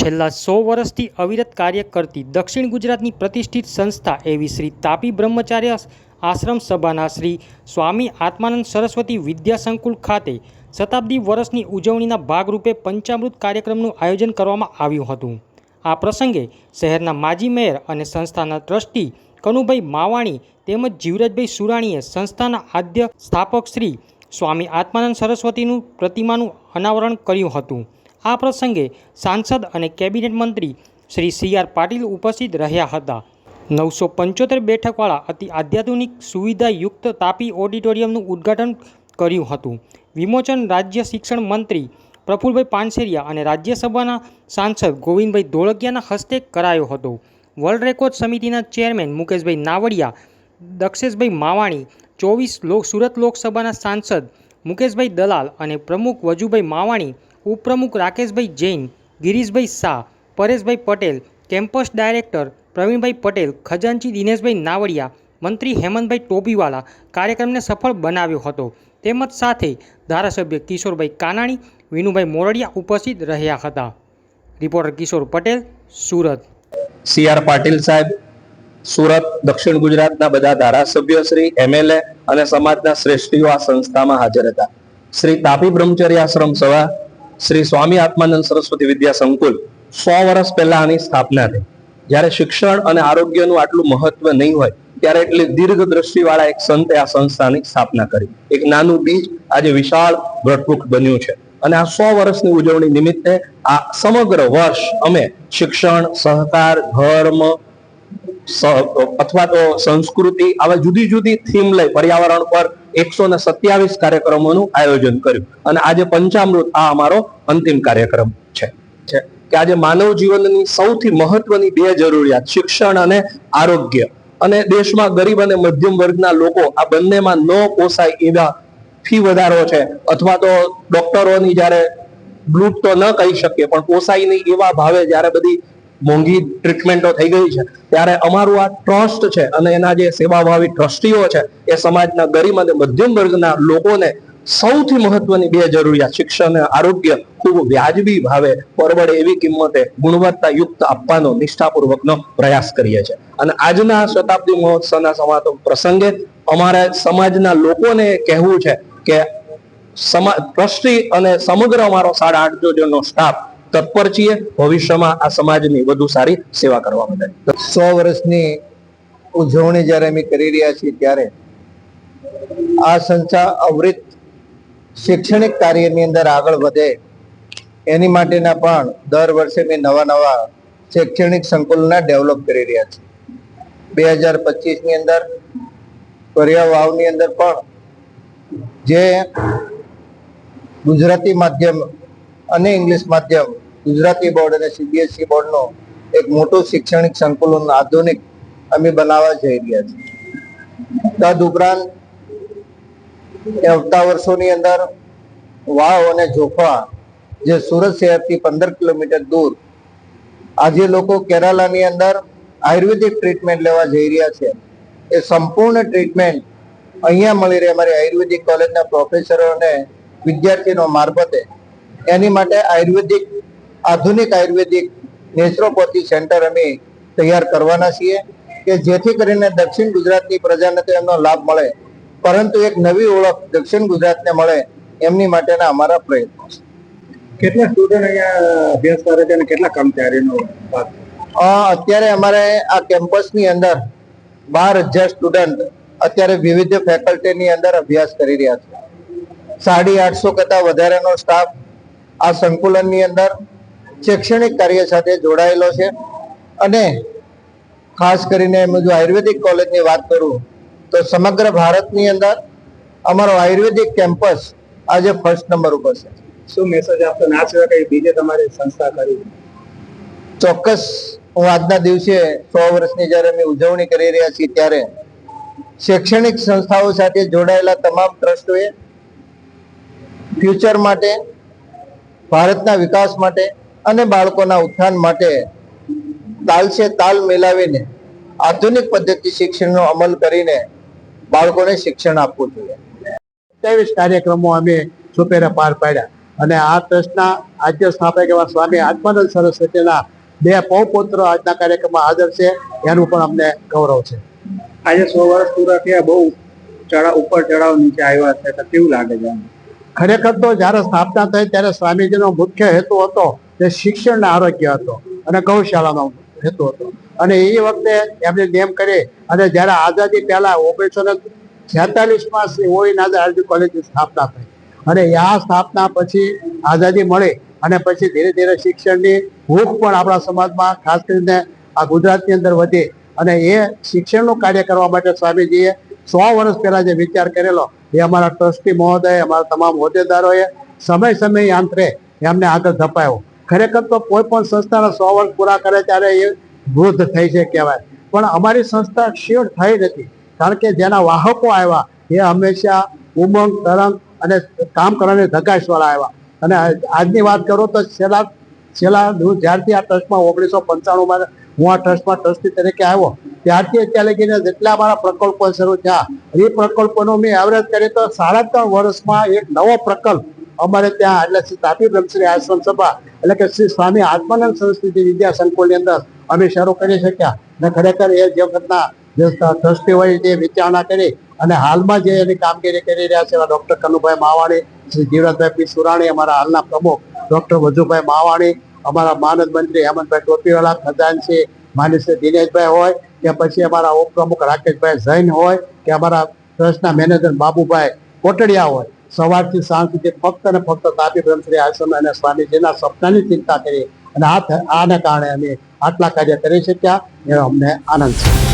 છેલ્લા સો વર્ષથી અવિરત કાર્ય કરતી દક્ષિણ ગુજરાતની પ્રતિષ્ઠિત સંસ્થા એવી શ્રી તાપી બ્રહ્મચાર્ય આશ્રમ સભાના શ્રી સ્વામી આત્માનંદ સરસ્વતી વિદ્યાસંકુલ ખાતે શતાબ્દી વર્ષની ઉજવણીના ભાગરૂપે પંચામૃત કાર્યક્રમનું આયોજન કરવામાં આવ્યું હતું. આ પ્રસંગે શહેરના માજી મેયર અને સંસ્થાના ટ્રસ્ટી કનુભાઈ માવાણી તેમજ જીવરાજભાઈ સુરાણીએ સંસ્થાના આદ્ય સ્થાપક શ્રી સ્વામી આત્માનંદ સરસ્વતીનું પ્રતિમાનું અનાવરણ કર્યું હતું. આ પ્રસંગે સાંસદ અને કેબિનેટ મંત્રી શ્રી સી આર પાટીલ ઉપસ્થિત રહ્યા હતા. નવસો પંચોતેર બેઠકવાળા અતિ આધ્યાત્મિક સુવિધાયુક્ત તાપી ઓડિટોરિયમનું ઉદ્ઘાટન કર્યું હતું. વિમોચન રાજ્ય શિક્ષણ મંત્રી પ્રફુલભાઈ પાનસેરિયા અને રાજ્યસભાના સાંસદ ગોવિંદભાઈ ધોળકિયાના હસ્તે કરાયો હતો. વર્લ્ડ રેકોર્ડ સમિતિના ચેરમેન મુકેશભાઈ નાવડિયા, દક્ષેશભાઈ માવાણી, ચોવીસ લોક સુરત લોકસભાના સાંસદ મુકેશભાઈ દલાલ અને પ્રમુખ વજુભાઈ માવાણી ઉપપ્રમુખ રાકેશભાઈ જૈન, ગિરીશભાઈ શાહ, પરેશભાઈ પટેલ, કેમ્પસ ડાયરેક્ટર પ્રવીણભાઈ પટેલ, ખજાનચી દિનેશભાઈ નાવડિયા, મંત્રી હેમંતભાઈ ટોપીવાલા કાર્યક્રમને સફળ બનાવ્યો હતો. તેમજ સાથે ધારાસભ્ય કિશોરભાઈ કાનાણી, વિનુભાઈ મોરડિયા ઉપસ્થિત રહ્યા હતા. Reporter Kishor Patel, Surat. C R Patil સાહેબ, સુરત, દક્ષિણ ગુજરાતના બધા ધારાસભ્યો શ્રી એમએલએ અને સમાજના શ્રેષ્ઠીઓ આ સંસ્થામાં હાજર હતા. શ્રી તાપી બ્રહ્મચર્ય આશ્રમ સભા શ્રી સ્વામી આત્માનંદ સરસ્વતી વિદ્યા સંકુલ સો વર્ષ પહેલા આની સ્થાપના થઈ. જ્યારે શિક્ષણ અને આરોગ્યનું આટલું મહત્વ નહીં હોય, ત્યારે એટલે દીર્ઘ દ્રષ્ટિવાળા એક સંતે આ સંસ્થાની સ્થાપના કરી. એક નાનું બીજ આજે વિશાળ વટવૃક્ષ બન્યું છે. અને આ સો વર્ષની ઉજવણી નિમિત્તે આ સમગ્ર વર્ષ અમે શિક્ષણ, સહકાર, ધર્મ અથવા તો સંસ્કૃતિ, આવા જુદી જુદી થીમ લઈ પર્યાવરણ પર એકસો ને સત્યાવીસ કાર્યક્રમોનું આયોજન કર્યું. અને આજે પંચામૃત આ અમારો અંતિમ કાર્યક્રમ છે. કે આજે માનવ જીવનની સૌથી મહત્વની બે જરૂરિયાત શિક્ષણ અને આરોગ્ય. અને દેશમાં ગરીબ અને મધ્યમ વર્ગના લોકો આ બંનેમાં ન પોસાય એવા ફી વધારો છે અથવા તો ડોક્ટરોની જ્યારે લૂંટ તો ન કહી શકીએ પણ પોસાય નહીં એવા ભાવે જ્યારે બધી મોંઘી ટ્રીટમેન્ટો થઈ ગઈ છે. ત્યારે અમારું આ ટ્રસ્ટ છે અને એના જે સેવાભાવી ટ્રસ્ટીઓ છે, એ સમાજના ગરીબ અને મધ્યમ વર્ગના લોકોને સૌથી મહત્વની બે જરૂરિયાત, શિક્ષણ અને આરોગ્ય, ખૂબ વ્યાજબી ભાવે પરવડે એવી કિંમતે ગુણવત્તાયુક્ત આપવાનો નિષ્ઠાપૂર્વકનો પ્રયાસ કરીએ છીએ. અને આજના શતાબ્દી મહોત્સવના સમાપન પ્રસંગે અમારે સમાજના લોકોને કહેવું છે કે સમા, ટ્રસ્ટી અને સમગ્ર અમારો સાડા આઠસો જણનો સ્ટાફ તત્પર છીએ. ભવિષ્યમાં આ સમાજની વધુ સારી સેવા કરવા માટે. સો વર્ષની ઉજવણી જ્યારે અમે કરી રહ્યા છીએ ત્યારે આ સંસ્થા અવૃત શૈક્ષણિક કાર્યની અંદર આગળ વધે એની માટેના પણ દર વર્ષે મેં નવા નવા શૈક્ષણિક સંકુલના ડેવલપ કરી રહ્યા છે બે હજાર પચીસની અંદર કર્યા વાવની અંદર પણ જે ગુજરાતી માધ્યમ અને ઇંગ્લિશ માધ્યમ ગુજરાતી બોર્ડ અને સીબીએસઈ બોર્ડનો એક મોટું શૈક્ષણિક સંકુલન આધુનિક અમે બનાવવા જઈ રહ્યા છીએ. તદ આવતા વર્ષોની અંદર વાવ અને જોખવા જે સુરત શહેરથી પંદર કિલોમીટર દૂર આજે લોકો કેરાલાની અંદર આયુર્વેદિક ટ્રીટમેન્ટ લેવા જઈ રહ્યા છે. એ સંપૂર્ણ ટ્રીટમેન્ટ અહીંયા મળી રહે અમારી આયુર્વેદિક કોલેજના પ્રોફેસરો અને વિદ્યાર્થીનો મારફતે. એની માટે આયુર્વેદિક આધુનિક આયુર્વેદિક નેચરોપેથી સેન્ટર અમે તૈયાર કરવાના છીએ કે જેથી કરીને દક્ષિણ ગુજરાતની પ્રજાને તો એમનો લાભ મળે. પરંતુ એક નવી ઓળખ દક્ષિણ ગુજરાતને મળે એમની માટેના અમારા પ્રયત્નો છે. કેટલા સ્ટુડન્ટ અહીંયા અભ્યાસ કરે છે અને કેટલા કર્મચારીનો ભાગ? અત્યારે અમારે આ કેમ્પસની અંદર બાર હજાર સ્ટુડન્ટ અત્યારે વિવિધ ફેકલ્ટીની અંદર અભ્યાસ કરી રહ્યા છે. સાડી આઠસો કરતા વધારેનો સ્ટાફ આ સંકુલનની અંદર શૈક્ષણિક કાર્ય સાથે જોડાયેલો છે. અને ખાસ કરીને જો આયુર્વેદિક કોલેજની વાત કરું તો સમગ્ર ભારતની અંદર અમારો આયુર્વેદિક કેમ્પસ આજે ફર્સ્ટ નંબર ઉપર છે. શું મેસેજ આપતો ના સિવાય કઈ બીજે તમારી સંસ્થા કરી? ચોક્કસ. હું આજના દિવસે સો વર્ષની જ્યારે અમે ઉજવણી કરી રહ્યા છીએ ત્યારે શૈક્ષણિક સંસ્થાઓ સાથે જોડાયેલા તમામ ટ્રસ્ટોએ ફ્યુચર માટે ભારતના વિકાસ માટે અને બાળકોના ઉત્થાન માટે તાલ છે તાલ મિલાવીને આધુનિક પદ્ધતિ શિક્ષણનો અમલ કરીને બાળકોને શિક્ષણ આપવું જોઈએ. સત્યાવીસ કાર્યક્રમો અમે સુપેરે પાર પાડ્યા. અને આ ટ્રસ્ટના આદ્ય સ્થાપક એવા સ્વામી આત્માનંદ સરસ્વતીના બે પૌપુત્રો આજના કાર્યક્રમમાં હાજર છે. એનું પણ અમને ગૌરવ છે. આજે સો વર્ષ પૂરા થયા બહુ ચડાવ ઉપર ચડાવ નીચે આવ્યા છે. તો કેવું લાગે છે ખરેખર તો જ્યારે સ્થાપના થઈ ત્યારે સ્વામીજીનો મુખ્ય હેતુ હતો તે શિક્ષણના આરોગ્ય હતો અને ગૌશાળાનો હેતુ હતો. અને એ વખતે એમને નેમ કરી અને જ્યારે આઝાદી પહેલા ઓગણીસો ને છેતાલીસમાં ઓઈ નાદા આરજી કોલેજની સ્થાપના થઈ. અને આ સ્થાપના પછી આઝાદી મળી અને પછી ધીરે ધીરે શિક્ષણની ભૂખ પણ આપણા સમાજમાં ખાસ કરીને આ ગુજરાતની અંદર વધી અને એ શિક્ષણનું કાર્ય કરવા માટે સ્વામીજીએ સો વર્ષ પહેલા જે વિચાર કરેલો એ અમારા ટ્રસ્ટી મહોદય, અમારા તમામ હોદ્દેદારોએ સમય સમય આંતરે એમને આગળ ધપાયો. ખરેખર તો કોઈ પણ સંસ્થાના સો વર્ષ પૂરા કરે ત્યારે એ વૃદ્ધ થઈ છે કહેવાય. પણ અમારી સંસ્થા ક્ષીણ થઈ નથી. કારણ કે જેના વાહકો આવ્યા, એ હંમેશા ઉમંગ, તરંગ અને કામ કરવાની ધગાશવાળા આવ્યા. અને આજની વાત કરું તો છેલ્લા છેલ્લા હું જ્યારથી આ ટ્રસ્ટમાં ઓગણીસો પંચાણુંમાં હું આ ટ્રસ્ટમાં ટ્રસ્ટી તરીકે આવ્યો, ત્યારથી અત્યારે લગીને જેટલા મારા પ્રકલ્પો શરૂ થયા, એ પ્રકલ્પોનો મેં એવરેજ કરી તો સાડા ત્રણ વર્ષમાં એક નવો પ્રકલ્પ અમારે ત્યાં એટલે તાપી બ્રહ્મશ્રી આશ્રમ સભા એટલે કે શ્રી સ્વામી આત્માનંદ સંસ્કૃતિ વિદ્યા સંકુલની અંદર અમે શરૂ કરી શક્યા. અને ખરેખર એ જે વખતના હોય તે વિચારણા કરી અને હાલમાં જે એની કામગીરી કરી રહ્યા છે એવા ડોક્ટર કનુભાઈ માવાણી, શ્રી જીવરાજભાઈ પી સુરાણી, અમારા હાલના પ્રમુખ ડોક્ટર વજુભાઈ માવાણી, અમારા માનદ મંત્રી હેમંતભાઈ ટોપીવાલા ખજાનસિંહ માની શ્રી દિનેશભાઈ હોય, કે પછી અમારા ઉપપ્રમુખ રાકેશભાઈ જૈન હોય, કે અમારા ટ્રસ્ટના મેનેજર બાબુભાઈ કોટડિયા હોય. સવારથી સાંજ સુધી ફક્ત અને ફક્ત તાપી બ્રહ્મશ્રી આશ્રમ અને સ્વામીજીના સપનાની ચિંતા કરી અને આ આને કારણે અમે આટલા કાર્ય કરી શક્યા. એ અમને આનંદ છે.